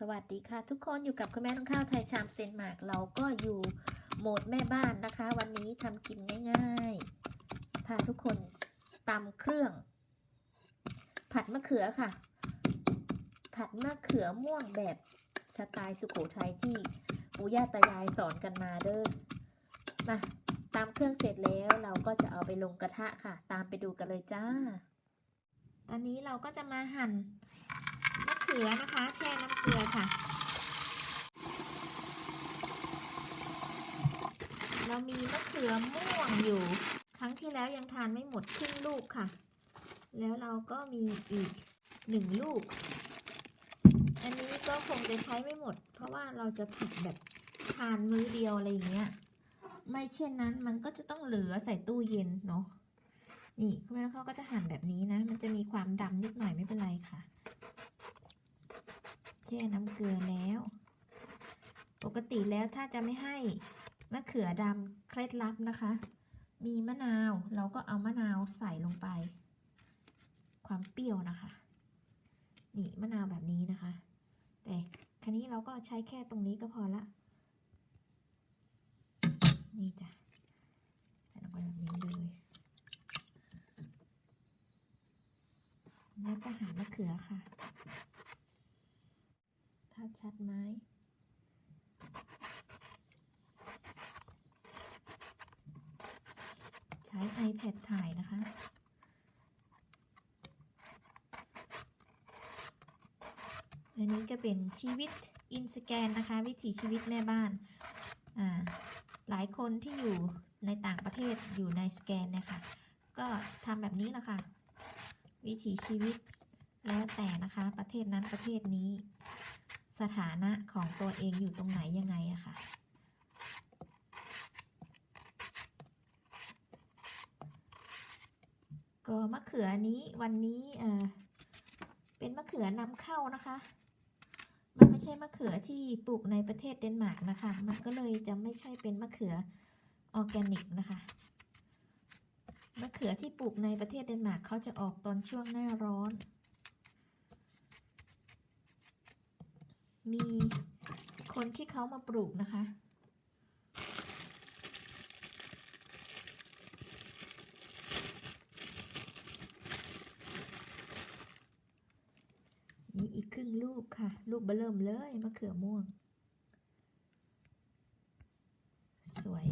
สวัสดีค่ะ ทุกคนอยู่กับคุณแม่น้องข้าวไทยชามเซนมาร์กเราก็อยู่โหมดแม่บ้านนะคะ วันนี้ทำกินง่ายๆพาทุกคนตำเครื่อง ผัดมะเขือค่ะ ผัดมะเขือม่วงแบบสไตล์สุโขทัยที่ปู่ย่าตายายสอนกันมาเด้อมาตามเครื่องเสร็จแล้วเราก็จะเอาไปลงกระทะค่ะ ตามไปดูกันเลยจ้า ตอนนี้เราก็จะมาหั่น มะเขือนะคะ แช่น้ำเกลือค่ะ เรามีมะเขือม่วงอยู่ ครั้งที่แล้วยังทานไม่หมดครึ่งลูกค่ะ แล้วเราก็มีอีกหนึ่งลูก อันนี้ก็คงจะใช้ไม่หมด เพราะว่าเราจะผัดแบบทานมื้อเดียวอะไรอย่างเงี้ย ไม่เช่นนั้นมันก็จะต้องเหลือใส่ตู้เย็นเนาะนี่คุณแม่เขาก็จะหั่นแบบนี้นะ มันจะมีความดำนิดหน่อยไม่เป็นไรค่ะ ช่น้ำเกลือแล้ว ปกติแล้วถ้าจะไม่ให้มะเขือดำเคล็ดลับนะคะ มีมะนาวเราก็เอามะนาวใส่ลงไป ความเปรี้ยวนะคะนี่มะนาวแบบนี้นะคะ แต่ครั้นี้เราก็ใช้แค่ตรงนี้ก็พอละ นี่จ้ะใส่ลงไปแบบนี้เลยแล้วก็หั่นมะเขือค่ะ ชัดไหมใช้ iPad ถ่ายนะคะอันนี้ก็เป็นชีวิตอินสแกนนะคะ วิถีชีวิตแม่บ้านอ่าหลายคนที่อยู่ในต่างประเทศอยู่ในสแกนเนะคะก็ทำแบบนี้แหละค่ะ วิถีชีวิตแล้วแต่นะคะ ประเทศนั้นประเทศนี้ สถานะของตัวเองอยู่ตรงไหนยังไงอะคะ่ะ ก็มะเขือนี้วันนี้เออเป็นมะเขือนำเข้านะคะ มันไม่ใช่มะเขือที่ปลูกในประเทศเดนมาร์กนะคะ มันก็เลยจะไม่ใช่เป็นมะเขือออร์แกนิกนะคะมะเขือที่ปลูกในประเทศเดนมาร์กเขาจะออกตอนช่วงหน้าร้อน มีคนที่เขามาปลูกนะคะ นี่อีกครึ่งลูกค่ะ ลูกเบอเริ่มเลยมะเขือม่วง สวย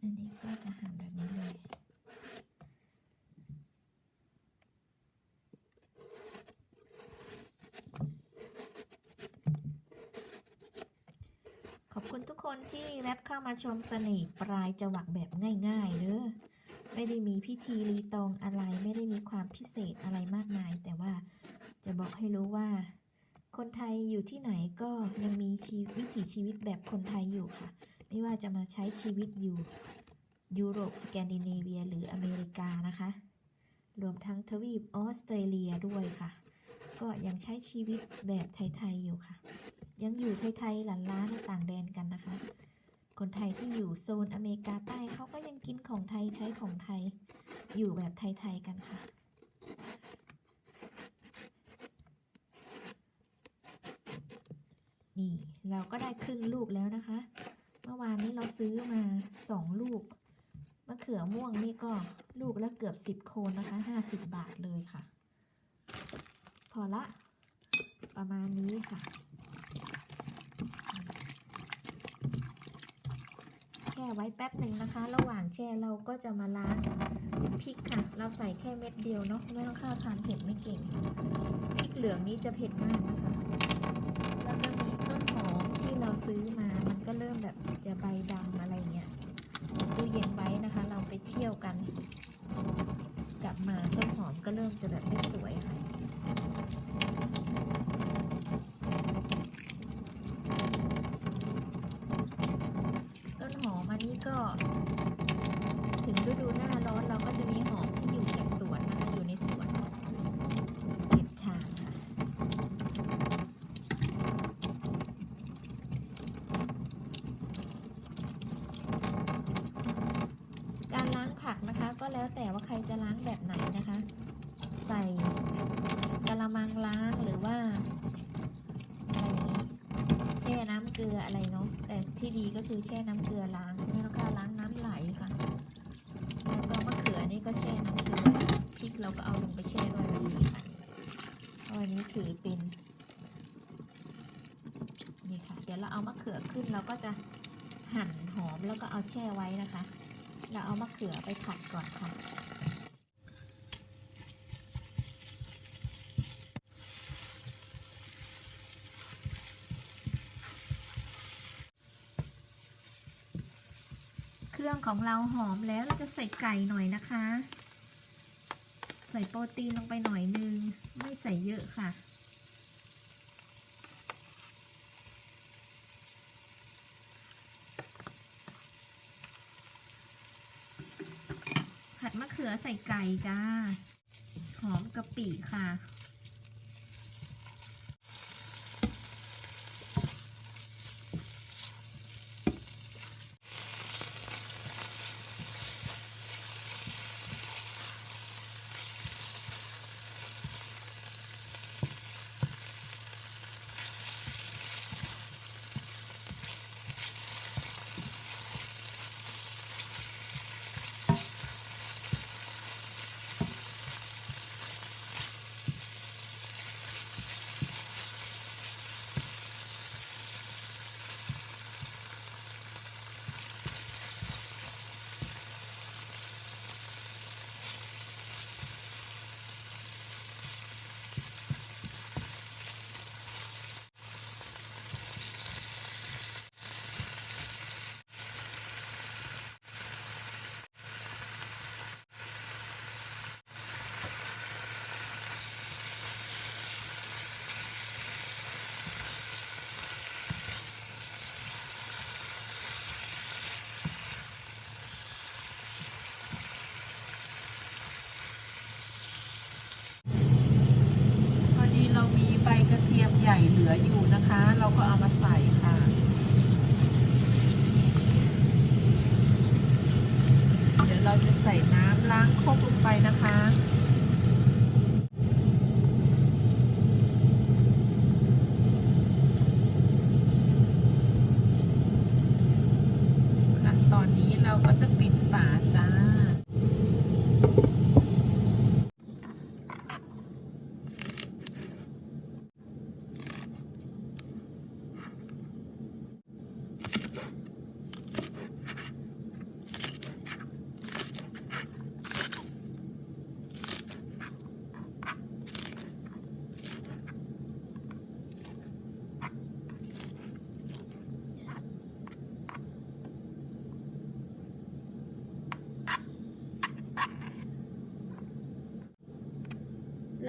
อันนี้ก็จะหั่นแบบนี้เลย คุณทุกคนที่แวบเข้ามาชมเสน่ห์ปลายจวักแบบง่ายๆเด้อไม่ได้มีพิธีรีตองอะไรไม่ได้มีความพิเศษอะไรมากมาย แต่ว่าจะบอกให้รู้ว่า คนไทยอยู่ที่ไหนก็ยังมีชีวิถีชีวิตแบบคนไทยอยู่ค่ะ ไม่ว่าจะมาใช้ชีวิตอยู่ยุโรปสแกนดิเนเวีย หรืออเมริกานะคะ รวมทั้งทวีปออสเตรเลียด้วยค่ะ ก็ยังใช้ชีวิตแบบไทยๆอยู่ค่ะ ยังอยู่ไทยๆหลานล้าในต่างแดนกันนะคะ คนไทยที่อยู่โซนอเมริกาใต้เขาก็ยังกินของไทยใช้ของไทยอยู่แบบไทยๆกันค่ะ นี่เราก็ได้ครึ่งลูกแล้วนะคะ เมื่อวานนี้เราซื้อมาสองลูกมะเขือม่วงนี่ก็ลูกละเกือบสิบโคนนะคะห้าสิบบาทเลยค่ะ พอละประมาณนี้ค่ะ แช่ ไว้แป๊บหนึ่งนะคะ ระหว่างแช่เราก็จะมาล้างพริกค่ะ เราใส่แค่เม็ดเดียวเนาะไม่ต้องข้าวทานเผ็ดไม่เก่งพริกเหลืองนี้จะเผ็ดมากนะคะแล้วก็มีต้นหอมที่เราซื้อมา มันก็เริ่มแบบจะใบดำอะไรเงี้ยตู้เย็นไว้นะคะ เราไปเที่ยวกัน กลับมาต้นหอมก็เริ่มจะแบบไม่สวยค่ะ ต้นหอมอันนี้ก็ ถึงฤดูหน้าร้อนเราก็จะมีหอมที่อยู่จากสวนนะคะ อยู่ในสวนเก็บชางค่ะ การล้างผักนะคะ ก็แล้วแต่ว่าใครจะล้างแบบไหนนะคะ ใส่ ที่ดีก็ คือแช่น้ำเกลือล้างแล้วก็ล้างน้ำไหลค่ะแล้วก็มะเขือนี่ก็แช่น้ำเกลือพริกเราก็เอาลงไปแช่ด้วยแบบนี้ค่ะเพราะอันนี้ถือเป็นนี่ค่ะ เดี๋ยวเราเอามะเขือขึ้นเราก็จะหั่นหอมแล้วก็เอาแช่ไว้นะคะ เราเอามะเขือไปผัดก่อนค่ะ เครื่องของเราหอมแล้วเราจะใส่ไก่หน่อยนะคะ ใส่โปรตีนลงไปหน่อยนึง ไม่ใส่เยอะค่ะ ผัดมะเขือใส่ไก่จ้า หอมกะปิค่ะ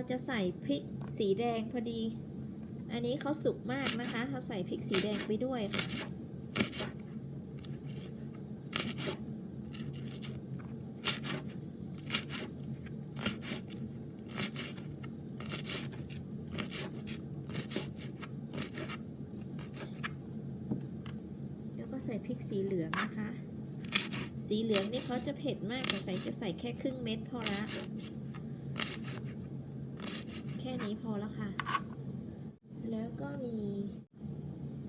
เราจะใส่พริกสีแดงพอดี อันนี้เขาสุกมากนะคะเขาใส่พริกสีแดงไปด้วยค่ะแล้วก็ใส่พริกสีเหลืองนะคะ สีเหลืองนี่เขาจะเผ็ดมากแต่ใส่จะใส่แค่ครึ่งเม็ดพอละ นี้พอแล้วค่ะ แล้วก็มี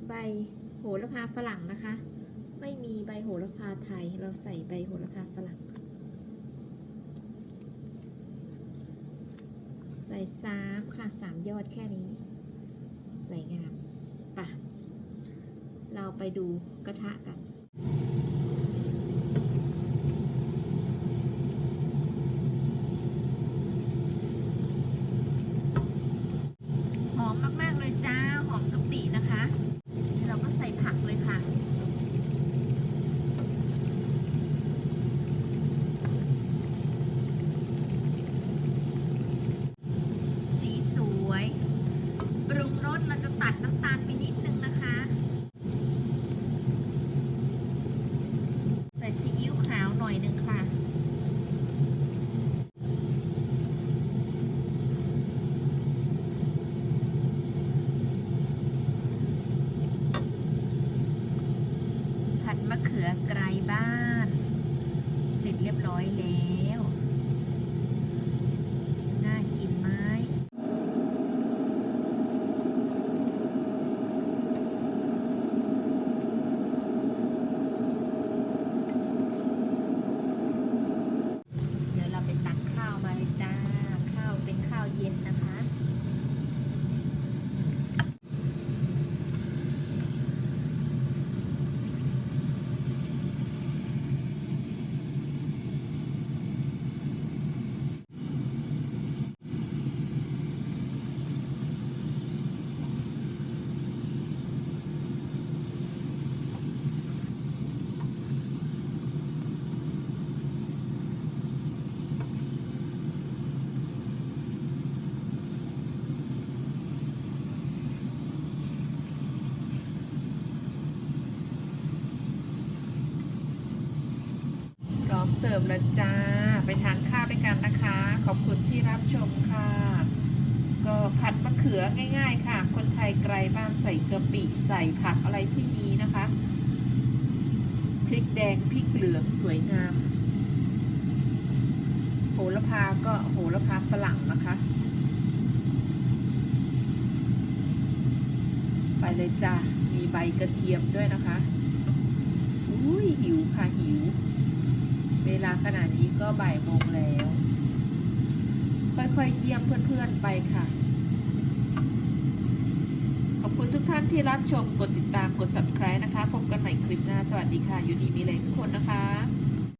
ใบโหระพาฝรั่งนะคะ ไม่มีใบโหระพาไทย เราใส่ใบโหระพาฝรั่ง ใส่สามค่ะสามยอดแค่นี้ใส่งามปะเราไปดูกระทะกัน มะเขือไกลบ้าน เสร็จเรียบร้อยแล้ว น่ากินไหมเดี๋ยวเราไปตักข้าวมาเลยจ้า ข้าวเป็นข้าวเย็นนะคะ ฟแล้วจ้า ไปทานข้าวด้วยกันนะคะ ขอบคุณที่รับชมค่ะ ก็ผัดมะเขือง่าย ๆ ค่ะ คนไทยไกลบ้านใส่กะปิใส่ผักอะไรที่มีนะคะ พริกแดงพริกเหลืองสวยงาม โหระพาก็โหระพาฝรั่งนะคะ ไปเลยจ้ามีใบกระเทียมด้วยนะคะ อุ้ยหิวค่ะหิว เวลาขนาดนี้ก็บ่ายโมงแล้ว ค่อยๆเยี่ยมเพื่อนๆไปค่ะ ขอบคุณทุกท่านที่รับชม กดติดตาม กด subscribe นะคะ พบกันใหม่คลิปหน้า สวัสดีค่ะยูดีมีแรงทุกคนนะคะ